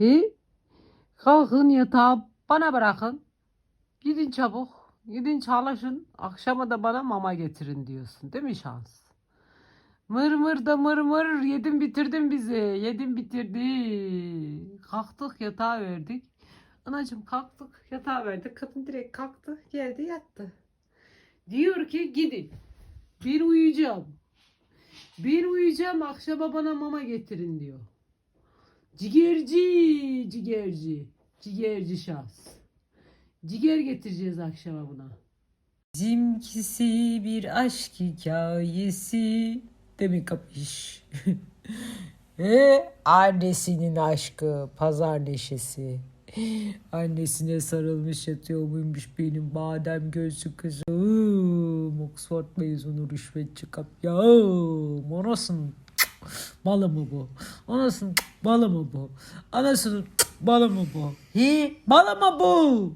He? Kalkın yatağı bana bırakın. Gidin çabuk. Gidin çalışın. Akşama da bana mama getirin diyorsun. Değil mi şans? Mır mır da mır mır yedin bitirdin bizi. Yedin bitirdi. Kalktık yatağa verdik. Anacığım kalktık yatağa verdik. Kadın direkt kalktı geldi yattı. Diyor ki gidin. Bir uyuyacağım. Bir uyuyacağım akşama bana mama getirin diyor. Cigerci, cigerci, cigerci şahs. Ciger getireceğiz akşama buna. Bizimkisi bir aşk hikayesi. Demin kapış. e, annesinin aşkı, pazar neşesi. Annesine sarılmış yatıyor muymuş benim badem gözlü kızım. Oxford mezunu rüşvetçi kap. Ya anasının malı mı bu? Anasının malı mı bu? Anasının malı mı bu? He, malı mı bu?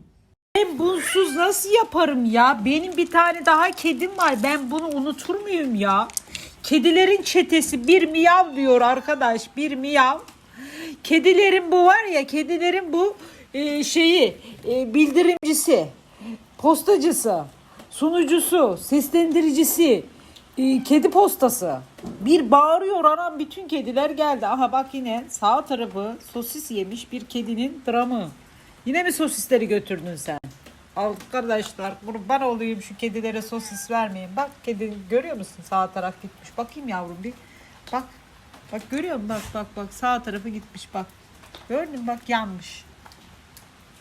Ben bunsuz nasıl yaparım ya? Benim bir tane daha kedim var. Ben bunu unutur muyum ya? Kedilerin çetesi bir miyav diyor arkadaş. Bir miyav. Kedilerin bu var ya kedilerin bu e, şeyi e, bildirimcisi, postacısı, sunucusu, seslendiricisi, e, kedi postası. Bir bağırıyor anam bütün kediler geldi. Aha bak yine sağ tarafı sosis yemiş bir kedinin dramı. Yine mi sosisleri götürdün sen? Arkadaşlar kurban olayım şu kedilere sosis vermeyin. Bak kedi görüyor musun sağ taraf gitmiş. Bakayım yavrum bir. Bak. Bak görüyor musun? Bak bak bak sağ tarafı gitmiş bak. Gördün mü? bak yanmış.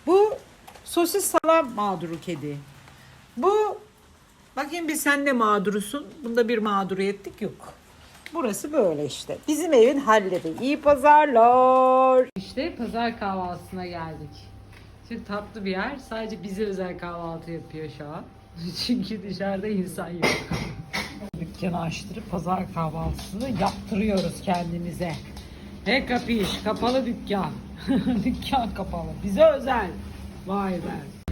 Bu sosis salam mağduru kedi. Bu bakayım bir sen de mağdurusun. Bunda bir mağduriyetlik yok. Burası böyle işte. Bizim evin halleri. İyi pazarlar. İşte pazar kahvaltısına geldik. Çok tatlı bir yer. Sadece bize özel kahvaltı yapıyor şu an. Çünkü dışarıda insan yok. Dükkanı açtırıp pazar kahvaltısını yaptırıyoruz kendimize. He kapış, kapalı dükkan. dükkan kapalı. Bize özel. Vay be.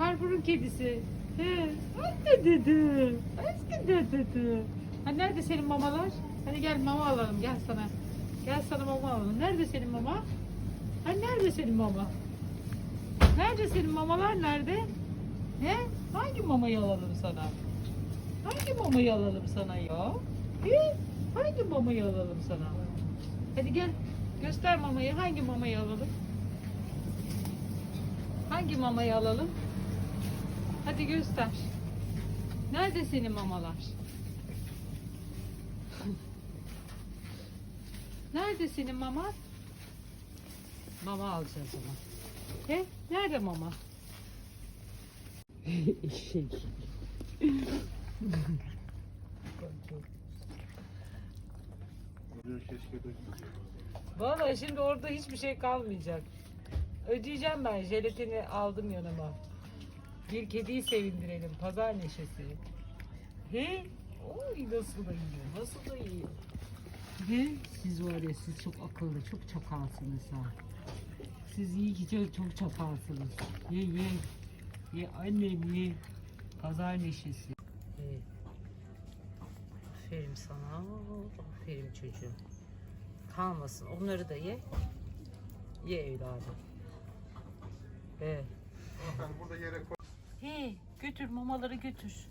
Carrefour'un kedisi. He. Anne dedi. Eski de dedi. Ha nerede senin mamalar? Hadi gel mama alalım gel sana. Gel sana mama alalım. Nerede senin mama? Ha nerede senin mama? Nerede senin mamalar nerede? He? Hangi mamayı alalım sana? Hangi mamayı alalım sana ya? He? Hangi mamayı alalım sana? Hadi gel. Göster mamayı. Hangi mamayı alalım? Hangi mamayı alalım? Hadi göster. Nerede senin mamalar? Nerede senin mama? Mama alacağız ama. He? Nerede mama? Eşek. Valla şimdi orada hiçbir şey kalmayacak. Ödeyeceğim ben. Jelatini aldım yanıma. Bir kediyi sevindirelim. Pazar neşesi. He? Oy nasıl da yiyor. Nasıl da yiyor. He? Siz var ya siz çok akıllı, çok çakalsınız ha. Siz iyi ki çok, çok çakalsınız. Ye ye. Ye annem ye. Pazar neşesi. Ye. Aferin sana. Aferin çocuğum. Kalmasın. Onları da ye. Ye evladım. Evet. Burada yere koy. He, götür mamaları götür.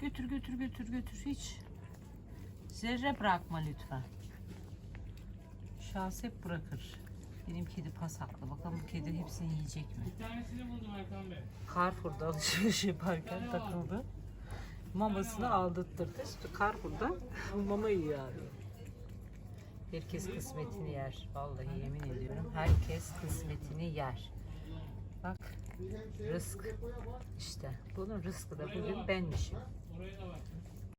Götür götür götür götür hiç. Zerre bırakma lütfen. Şahs hep bırakır. Benim kedi pasaklı. Bakalım bu kedi hepsini yiyecek mi? Bir tanesini buldum Erkan Bey. Carrefour'da alışveriş yaparken takıldı. Mamasını aldırttırdı. İşte Carrefour'da mama yiyor abi. Herkes kısmetini yer. Vallahi yemin ediyorum. Herkes kısmetini yer. Bak rızk işte. Bunun rızkı da bugün benmişim.